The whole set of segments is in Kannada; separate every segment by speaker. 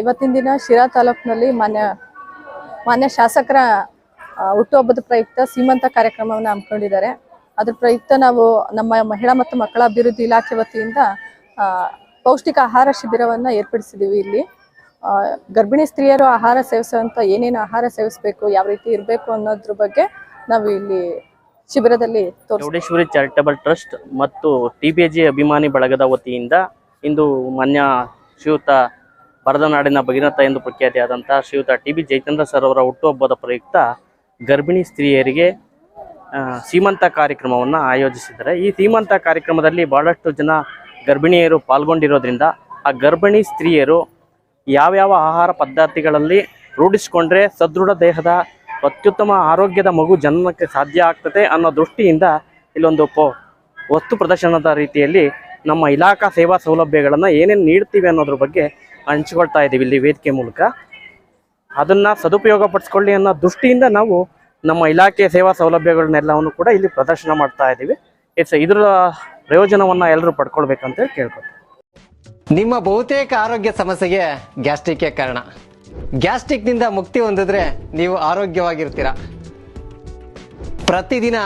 Speaker 1: ಇವತ್ತಿನ ದಿನ ಶಿರಾ ತಾಲೂಕಿನಲ್ಲಿ ಮಾನ್ಯ ಮಾನ್ಯ ಶಾಸಕರ ಹುಟ್ಟುಹಬ್ಬದ ಪ್ರಯುಕ್ತ ಸೀಮಂತ ಕಾರ್ಯಕ್ರಮವನ್ನು ಹಮ್ಮಿಕೊಂಡಿದ್ದಾರೆ. ಅದ್ರ ಪ್ರಯುಕ್ತ ನಾವು ನಮ್ಮ ಮಹಿಳಾ ಮತ್ತು ಮಕ್ಕಳ ಅಭಿವೃದ್ಧಿ ಇಲಾಖೆ ವತಿಯಿಂದ ಪೌಷ್ಟಿಕ ಆಹಾರ ಶಿಬಿರವನ್ನು ಏರ್ಪಡಿಸಿದ್ದೀವಿ ಇಲ್ಲಿ. ಗರ್ಭಿಣಿ ಸ್ತ್ರೀಯರು ಆಹಾರ ಸೇವಿಸುವಂಥ ಏನೇನು ಆಹಾರ ಸೇವಿಸಬೇಕು, ಯಾವ ರೀತಿ ಇರಬೇಕು ಅನ್ನೋದ್ರ ಬಗ್ಗೆ ನಾವು ಇಲ್ಲಿ ಶಿಬಿರದಲ್ಲಿ
Speaker 2: ಚೌಡೇಶ್ವರಿ ಚಾರಿಟಬಲ್ ಟ್ರಸ್ಟ್ ಮತ್ತು ಟಿ ಅಭಿಮಾನಿ ಬಳಗದ ವತಿಯಿಂದ ಇಂದು ಮಾನ್ಯ ಶ್ರೀಯುತ ಬರದನಾಡಿನ ಭಗೀರಥ ಎಂದು ಪ್ರಖ್ಯಾತಿಯಾದಂಥ ಶ್ರೀಯುತ ಟಿ ಬಿ ಜಯಚಂದ್ರ ಸರ್ ಅವರ ಹುಟ್ಟುಹಬ್ಬದ ಪ್ರಯುಕ್ತ ಗರ್ಭಿಣಿ ಸ್ತ್ರೀಯರಿಗೆ ಸೀಮಂತ ಕಾರ್ಯಕ್ರಮವನ್ನು ಆಯೋಜಿಸಿದ್ದಾರೆ. ಈ ಸೀಮಂತ ಕಾರ್ಯಕ್ರಮದಲ್ಲಿ ಬಹಳಷ್ಟು ಜನ ಗರ್ಭಿಣಿಯರು ಪಾಲ್ಗೊಂಡಿರೋದ್ರಿಂದ ಆ ಗರ್ಭಿಣಿ ಸ್ತ್ರೀಯರು ಯಾವ್ಯಾವ ಆಹಾರ ಪದ್ಧತಿಗಳಲ್ಲಿ ರೂಢಿಸಿಕೊಂಡ್ರೆ ಸದೃಢ ದೇಹದ ಅತ್ಯುತ್ತಮ ಆರೋಗ್ಯದ ಮಗು ಜನನಕ್ಕೆ ಸಾಧ್ಯ ಆಗ್ತದೆ ಅನ್ನೋ ದೃಷ್ಟಿಯಿಂದ ಇಲ್ಲೊಂದು ವಸ್ತು ಪ್ರದರ್ಶನದ ರೀತಿಯಲ್ಲಿ ನಮ್ಮ ಇಲಾಖಾ ಸೇವಾ ಸೌಲಭ್ಯಗಳನ್ನು ಏನೇನು ನೀಡ್ತೀವಿ ಅನ್ನೋದ್ರ ಬಗ್ಗೆ ಹಂಚ್ಕೊಳ್ತಾ ಇದ್ದೀವಿ ಇಲ್ಲಿ ವೇದಿಕೆ ಮೂಲಕ. ಅದನ್ನು ಸದುಪಯೋಗ ಪಡಿಸ್ಕೊಳ್ಳಿ ಅನ್ನೋ ದೃಷ್ಟಿಯಿಂದ ನಾವು ನಮ್ಮ ಇಲಾಖೆ ಸೇವಾ ಸೌಲಭ್ಯಗಳನ್ನೆಲ್ಲವನ್ನು ಕೂಡ ಇಲ್ಲಿ ಪ್ರದರ್ಶನ ಮಾಡ್ತಾ ಇದ್ದೀವಿ. ಇಟ್ಸ್ ಇದರ ಪ್ರಯೋಜನವನ್ನು ಎಲ್ಲರೂ ಪಡ್ಕೊಳ್ಬೇಕಂತ ಕೇಳ್ಕೊಳ್ತೀವಿ
Speaker 3: ನಿಮ್ಮ ಬಹುತೇಕ ಆರೋಗ್ಯ ಸಮಸ್ಯೆಗೆ ಗ್ಯಾಸ್ಟ್ರಿಕ್ ಕಾರಣ. ಗ್ಯಾಸ್ಟ್ರಿಕ್ನಿಂದ ಮುಕ್ತಿ ಹೊಂದಿದ್ರೆ ನೀವು ಆರೋಗ್ಯವಾಗಿರ್ತೀರ. ಪ್ರತಿದಿನ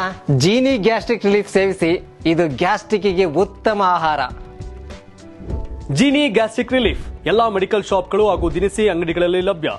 Speaker 3: ಜೀನಿ ಗ್ಯಾಸ್ಟ್ರಿಕ್ ರಿಲೀಫ್ ಸೇವಿಸಿ ಇದು ಗ್ಯಾಸ್ಟ್ರಿಕ್ಕಿಗೆ ಉತ್ತಮ ಆಹಾರ.
Speaker 4: Jeeni gastric relief. ಎಲ್ಲಾ ಮೆಡಿಕಲ್ ಶಾಪ್ಗಳು ಹಾಗೂ ದಿನಸಿ ಅಂಗಡಿಗಳಲ್ಲಿ ಲಭ್ಯ.